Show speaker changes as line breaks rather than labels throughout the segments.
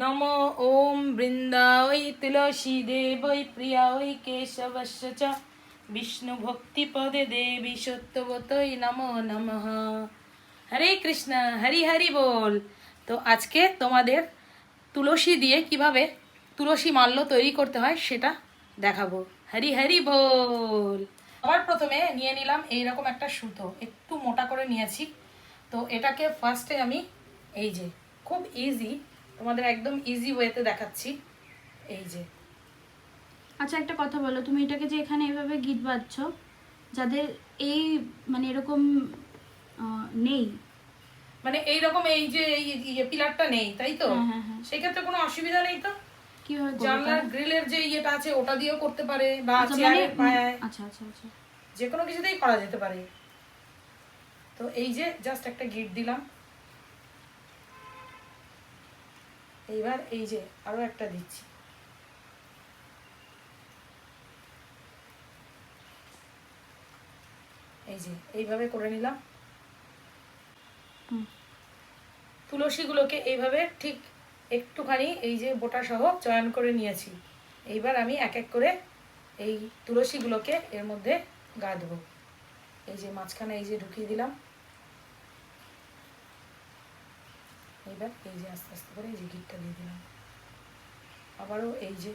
নম ওম বৃন্দাওই তুলসী দেবৈ প্রিয়াওই কেশবশ্য চ বিষ্ণু ভক্তি পদে দেবী সত্যবতই নম নমঃ হরে কৃষ্ণ হরি হরি বল তো আজকে তোমাদের তুলসী দিয়ে কীভাবে তুলসী মাল্য তৈরি করতে হয় সেটা দেখাবো। হরি হরি বল। আবার প্রথমে নিয়ে নিলাম এইরকম একটা সুতো, একটু মোটা করে নিয়েছি। তো এটাকে ফার্স্টে আমি এই যে, খুব ইজি তোমাদের একদম ইজি ওয়েতে দেখাচ্ছি। এই যে।
আচ্ছা একটা কথা বলো তুমি এটাকে যে এখানে এভাবে গিট বাজছ যাদের এই মানে এরকম নেই।
মানে এইরকম এই যে এই ইয়ে পিলারটা নেই তাই তো?
হ্যাঁ, হ্যাঁ, হ্যাঁ।
কোনো অসুবিধা নেই তো?
কীভাবে করব
জানলার গ্রিলের যে ইয়েটা আছে ওটা দিয়েও করতে পারে বা
আচ্ছা, মানে
চেয়ারের পায়ায়।
আচ্ছা আচ্ছা আচ্ছা।
যে কোনো কিছুতেই করা যেতে পারে। তো এই যে জাস্ট একটা গিট দিলাম। এইবার এই যে আরও একটা দিচ্ছি। এই যে এইভাবে করে নিলাম। তুলসীগুলোকে এইভাবে ঠিক একটুখানি এই যে বোটা সহ চয়ন করে নিয়েছি। এইবার আমি এক এক করে এই তুলসীগুলোকে এর মধ্যে গা দেবো। এই যে মাঝখানে এই যে ঢুকিয়ে দিলাম। এইবার এই যে আস্তে আস্তে করে এই যে গিটটা দিয়ে দিলাম। আবারও এই যে।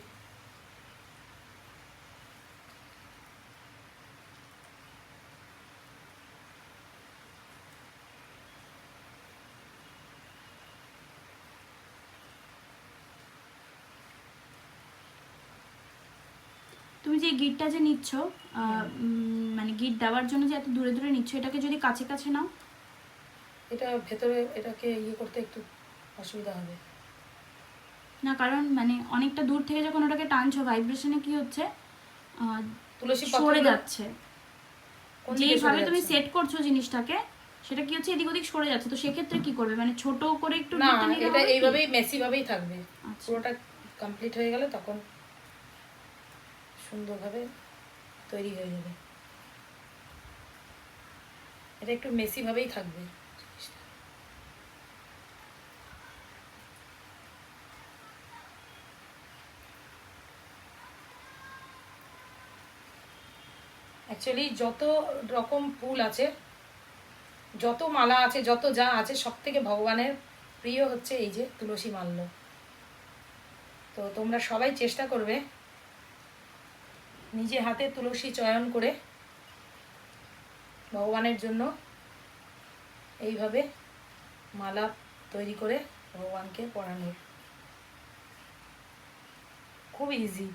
তুমি যে গিটটা যে নিচ্ছ মানে গিট দেওয়ার জন্য যে এত দূরে দূরে নিচ্ছ, এটাকে যদি কাছে কাছে নাও
এটা ভেতরে এটাকে ইয়ে করতে একটু অসুবিধা হবে।
না কারণ মানে অনেকটা দূর থেকে যখন ওটাকে টানছো ভাইব্রেশনে কি হচ্ছে?
তুলসী
সরে যাচ্ছে।
দিকে
তুমি সেট করছ জিনিসটাকে সেটা কি হচ্ছে এদিক ওদিক সরে যাচ্ছে? তো সেক্ষেত্রে কি করবে? মানে ছোট করে একটু
না এটা এইভাবেই মেসি ভাবেই থাকবে।
আচ্ছা।
পুরোটা কমপ্লিট হয়ে গেলে তখন সুন্দরভাবে তৈরি হয়ে যাবে। এটা একটু মেসি ভাবেই থাকবে। অ্যাকচুয়ালি যত রকম ফুল আছে, যত মালা আছে, যত যা আছে সব থেকে ভগবানের প্রিয় হচ্ছে এই যে তুলসী মাল্য। তো তোমরা সবাই চেষ্টা করবে নিজে হাতে তুলসী চয়ন করে ভগবানের জন্য এইভাবে মালা তৈরি করে ভগবানকে পরানোর খুব ইজি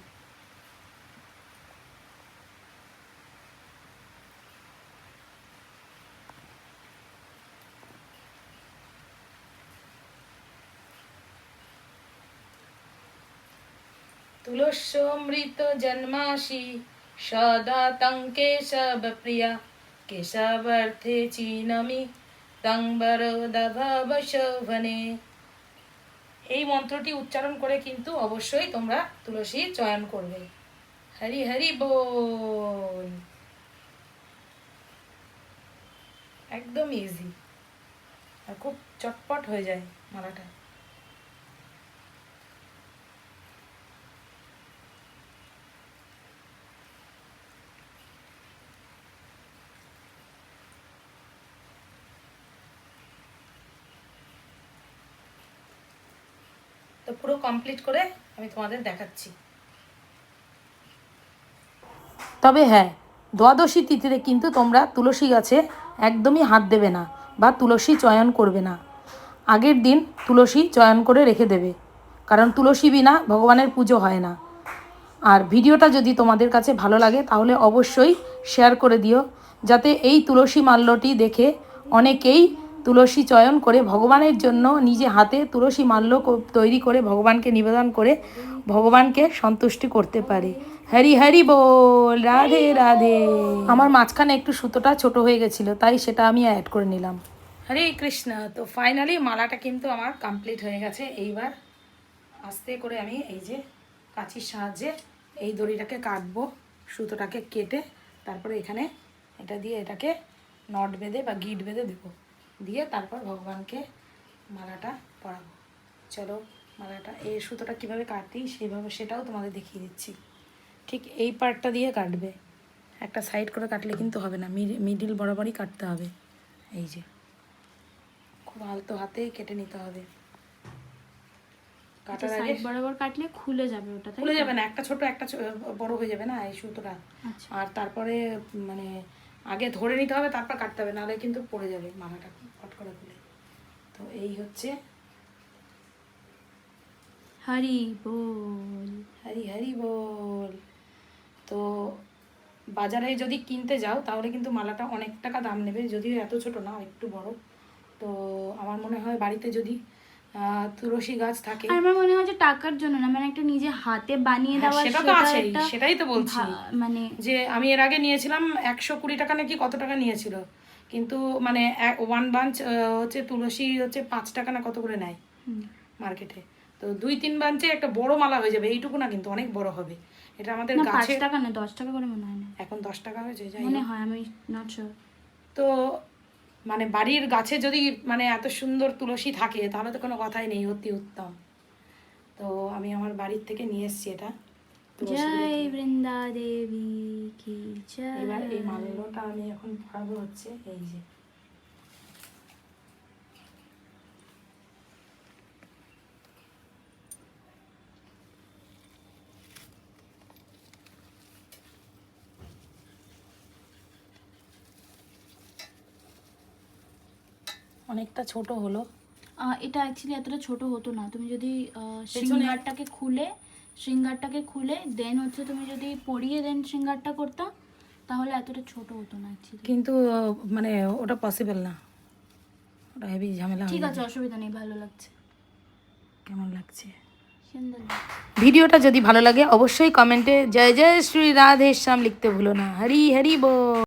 তুলস্যমৃত জন্মাসি সদা তং কেশব প্রিয়া কেশবার্থে চিনমি তং বরদভব শোভনে এই মন্ত্রটি উচ্চারণ করে কিন্তু অবশ্যই তোমরা তুলসী চয়ন করবে। হরি হরি বল। একদম ইজি আর খুব চটপট হয়ে যায় মালাটা। তো পুরো কমপ্লিট করে আমি তোমাদের দেখাচ্ছি। তবে হ্যাঁ দ্বাদশী তিথিতে কিন্তু তোমরা তুলসী গাছে একদমই হাত দেবে না বা তুলসী চয়ন করবে না। আগের দিন তুলসী চয়ন করে রেখে দেবে, কারণ তুলসী বিনা ভগবানের পুজো হয় না। আর ভিডিওটা যদি তোমাদের কাছে ভালো লাগে, তাহলে অবশ্যই শেয়ার করে দিও, যাতে এই তুলসী মাল্যটি দেখে অনেকেই তুলসী চয়ন করে ভগবানের জন্য নিজে হাতে তুলসী মাল্য তৈরি করে ভগবানকে নিবেদন করে ভগবানকে সন্তুষ্টি করতে পারে। হরি হরি বল, রাধে রাধে। আমার মাঝখানে একটু সুতোটা ছোট হয়ে গেছিল, তাই সেটা আমি অ্যাড করে নিলাম। হরে কৃষ্ণ, তো ফাইনালি মালাটা কিন্তু আমার কমপ্লিট হয়ে গেছে। এইবার আস্তে করে আমি এই যে কাঁচির সাহায্যে এই দড়িটাকে কাটবো, সুতোটাকে কেটে তারপরে এখানে এটা দিয়ে এটাকে নট বেঁধে বা গিট বেঁধে দেবো। দিয়ে তারপর ভগবানকে মালাটা পরাবো। চলো মালাটা এই সুতোটা কীভাবে কাটি সেইভাবে সেটাও তোমাদের দেখিয়ে দিচ্ছি। ঠিক এই পার্টটা দিয়ে কাটবে। একটা সাইড করে কাটলে কিন্তু হবে না মিডিল বরাবরই কাটতে হবে। এই যে খুব আলতো হাতেই কেটে নিতে হবে। কাটার আগে
বরাবর কাটলে খুলে যাবে ওটা
খুলে যাবে না একটা ছোট একটা বড় হয়ে যাবে না এই সুতোটা।
আচ্ছা।
আর তারপরে মানে আগে ধরে নিতে হবে তারপর কাটতে হবে নাহলে কিন্তু পড়ে যাবে মালাটা ফট করে খুলে। তো এই হচ্ছে
হরি বল।
হরি হরি বল। তো বাজারে যদি কিনতে যাও তাহলে কিন্তু মালাটা অনেক টাকা দাম নেবে যদিও এত ছোট না একটু বড়। তো আমার মনে হয় বাড়িতে যদি তুলসী গাছ থাকে।
আর আমার মনে হয় যে টাকার জন্য না মানে একটা নিজে হাতে বানিয়ে
হ্যাঁ,
দেওয়া
সেটা তো আছেই সেটাই তো বলছি।
মানে
যে আমি এর আগে নিয়েছিলাম একশো কুড়ি টাকা নাকি কত টাকা নিয়েছিল। কিন্তু মানে ওয়ান বাঞ্চ হচ্ছে তুলসী হচ্ছে পাঁচ টাকা না কত করে নেয় মার্কেটে। তো দুই তিন বাঞ্চে একটা বড় মালা হয়ে যাবে এইটুকু না কিন্তু অনেক বড় হবে। এটা আমাদের গাছে
টাকা না দশ টাকা করে মনে হয় না।
এখন দশ টাকা হয়েছে যাই
মনে হয় আমি নট শিওর
তো মানে বাড়ির গাছে যদি মানে এত সুন্দর তুলসী থাকে তাহলে তো কোনো কথাই নেই অতি উত্তম। তো আমি আমার বাড়ির থেকে নিয়ে এসছি এটা।
জয় বৃন্দা দেবী কি
এবার এই মাল্যটা আমি এখন ভরাবো হচ্ছে এই যে। অনেকটা ছোট হলো।
এটা অ্যাকচুয়ালি এতটা ছোট হতো না। তুমি যদি শৃঙ্গারটাকে খুলে শৃঙ্গারটাকে খুলে দেন হচ্ছে তুমি যদি পরিয়ে দেন শৃঙ্গারটা করতাম তাহলে এতটা ছোট হতো না অ্যাকচুয়ালি
কিন্তু মানে ওটা পসিবল না। ওটা হেভি ঝামেলা
ঠিক আছে অসুবিধা নেই ভালো লাগছে।
কেমন
লাগছে।
ভিডিওটা যদি ভালো লাগে অবশ্যই কমেন্টে জয় জয় শ্রী রাধেশ্যাম লিখতে ভুলো না। হরি হরি বল।